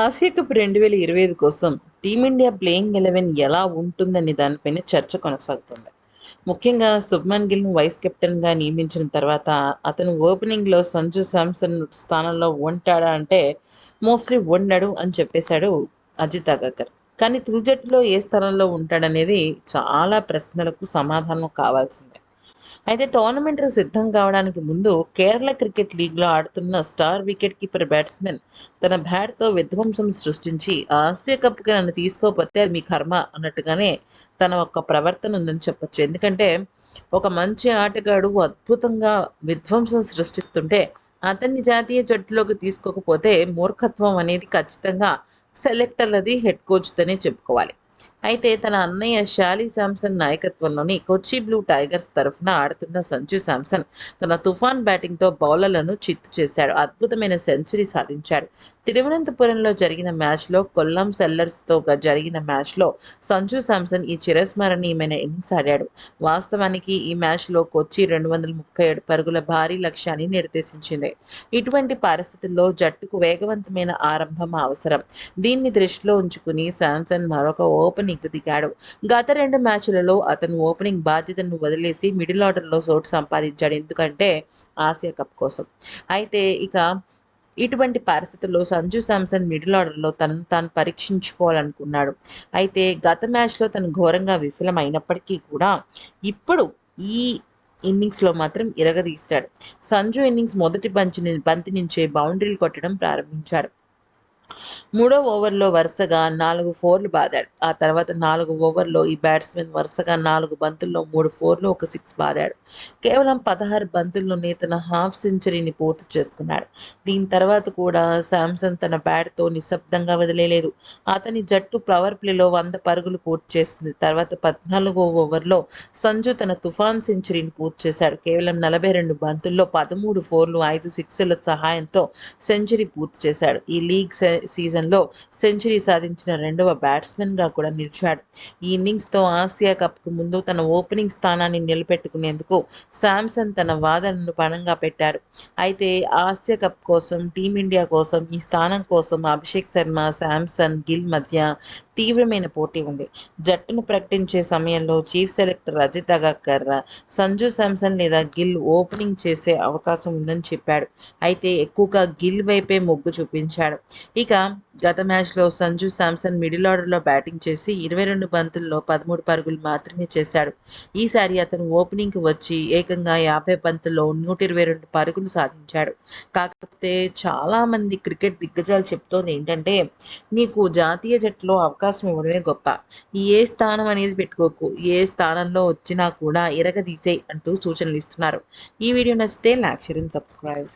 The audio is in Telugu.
ఆసియా కప్ రెండు వేల ఇరవై ఐదు కోసం టీమిండియా ప్లేయింగ్ ఎలెవెన్ ఎలా ఉంటుందనే దానిపైన చర్చ కొనసాగుతుంది. ముఖ్యంగా శుభ్మన్ గిల్ను వైస్ కెప్టెన్గా నియమించిన తర్వాత అతను ఓపెనింగ్లో సంజు శాంసన్ స్థానంలో ఉంటాడా అంటే మోస్ట్లీ ఉండడు అని చెప్పేశాడు అజిత్ అగర్కర్. కానీ తుది జట్టులో ఏ స్థానంలో ఉంటాడనేది చాలా ప్రశ్నలకు సమాధానం కావాల్సింది. అయితే టోర్నమెంట్ సిద్ధం కావడానికి ముందు కేరళ క్రికెట్ లీగ్లో ఆడుతున్న స్టార్ వికెట్ కీపర్ బ్యాట్స్మెన్ తన బ్యాట్తో విధ్వంసం సృష్టించి ఆసియా కప్కి నన్ను తీసుకోకపోతే అది మీ కర్మ అన్నట్టుగానే తన ఒక ప్రవర్తన ఉందని చెప్పొచ్చు. ఎందుకంటే ఒక మంచి ఆటగాడు అద్భుతంగా విధ్వంసం సృష్టిస్తుంటే అతన్ని జాతీయ జట్టులోకి తీసుకోకపోతే మూర్ఖత్వం అనేది ఖచ్చితంగా సెలెక్టర్లది హెడ్ కోచ్తోనే చెప్పుకోవాలి. అయితే తన అన్నయ్య షాలీ శాంసన్ నాయకత్వంలోని కొచ్చి బ్లూ టైగర్స్ తరఫున ఆడుతున్న సంజు శాంసన్ తన తుఫాన్ బ్యాటింగ్తో బౌలర్లను చిత్తు చేశాడు. అద్భుతమైన సెంచరీ సాధించాడు. తిరువనంతపురంలో జరిగిన మ్యాచ్లో కొల్లం సెల్లర్స్తో జరిగిన మ్యాచ్లో సంజు శాంసన్ ఈ చిరస్మరణీయమైన ఇన్నింగ్స్ ఆడాడు. వాస్తవానికి ఈ మ్యాచ్లో కొచ్చి రెండు వందల ముప్పై ఏడు పరుగుల భారీ లక్ష్యాన్ని నిర్దేశించింది. ఇటువంటి పరిస్థితుల్లో జట్టుకు వేగవంతమైన ఆరంభం అవసరం. దీన్ని దృష్టిలో ఉంచుకుని శాంసన్ మరొక ఓపెనింగ్ దిగాడు. గత రెండు మ్యాచ్లలో అతను ఓపెనింగ్ బాధ్యతను వదిలేసి మిడిల్ ఆర్డర్లో చోటు సంపాదించాడు ఎందుకంటే ఆసియా కప్ కోసం. అయితే ఇక ఇటువంటి పరిస్థితుల్లో సంజు శాంసన్ మిడిల్ ఆర్డర్లో తనను తాను పరీక్షించుకోవాలనుకున్నాడు. అయితే గత మ్యాచ్లో తను ఘోరంగా విఫలమైనప్పటికీ కూడా ఇప్పుడు ఈ ఇన్నింగ్స్లో మాత్రం ఇరగదీస్తాడు. సంజు ఇన్నింగ్స్ మొదటి బంచి బంతి నుంచే బౌండరీలు కొట్టడం ప్రారంభించాడు. మూడో ఓవర్లో వరుసగా నాలుగు ఫోర్లు బాదాడు. ఆ తర్వాత నాలుగు ఓవర్లో ఈ బ్యాట్స్మెన్ వరుసగా నాలుగు బంతుల్లో మూడు ఫోర్లు ఒక సిక్స్ బాదాడు. కేవలం పదహారు బంతుల్లోనే తన హాఫ్ సెంచరీని పూర్తి చేసుకున్నాడు. దీని తర్వాత కూడా శాంసన్ తన బ్యాట్తో నిశ్శబ్దంగా వదిలేలేదు. అతని జట్టు పవర్ ప్లేలో వంద పరుగులు పూర్తి చేసింది. తర్వాత పద్నాలుగో ఓవర్లో సంజు తన తుఫాన్ సెంచరీని పూర్తి చేశాడు. కేవలం నలభై రెండు బంతుల్లో పదమూడు ఫోర్లు ఐదు సిక్స్ల సహాయంతో సెంచరీ పూర్తి చేశాడు. ఈ లీగ్ సీజన్లో సెంచరీ సాధించిన రెండవ బ్యాట్స్మెన్గా కూడా నిలిచాడు. ఈ ఇన్నింగ్స్తో ఆసియా కప్కు ముందు తన ఓపెనింగ్ స్థానాన్ని నిలబెట్టుకునేందుకు శాంసన్ తన వాదనను పణంగా పెట్టారు అయితే ఆసియా కప్ కోసం టీమిండియా కోసం ఈ స్థానం కోసం అభిషేక్ శర్మ శాంసన్ గిల్ మధ్య తీవ్రమైన పోటీ ఉంది. జట్టును ప్రకటించే సమయంలో చీఫ్ సెలెక్టర్ అజిత్ అగాకర్ సంజు శాంసన్ లేదా గిల్ ఓపెనింగ్ చేసే అవకాశం ఉందని చెప్పాడు. అయితే ఎక్కువగా గిల్ వైపే మొగ్గు చూపించాడు. ఇక గత మ్యాచ్లో సంజు శాంసన్ మిడిల్ ఆర్డర్లో బ్యాటింగ్ చేసి ఇరవై రెండు బంతుల్లో పదమూడు పరుగులు మాత్రమే చేశాడు. ఈసారి అతను ఓపెనింగ్కి వచ్చి ఏకంగా యాభై బంతుల్లో నూట ఇరవై రెండు పరుగులు సాధించాడు. కాకపోతే చాలామంది క్రికెట్ దిగ్గజాలు చెప్తోంది ఏంటంటే నీకు జాతీయ జట్టులో అవకాశం ఇవ్వడమే గొప్ప. ఏ స్థానం అనేది పెట్టుకోకు. ఏ స్థానంలో వచ్చినా కూడా ఎరగదీసే అంటూ సూచనలు ఇస్తున్నారు. ఈ వీడియో నచ్చితే లైక్ షేర్ అండ్ సబ్స్క్రైబ్.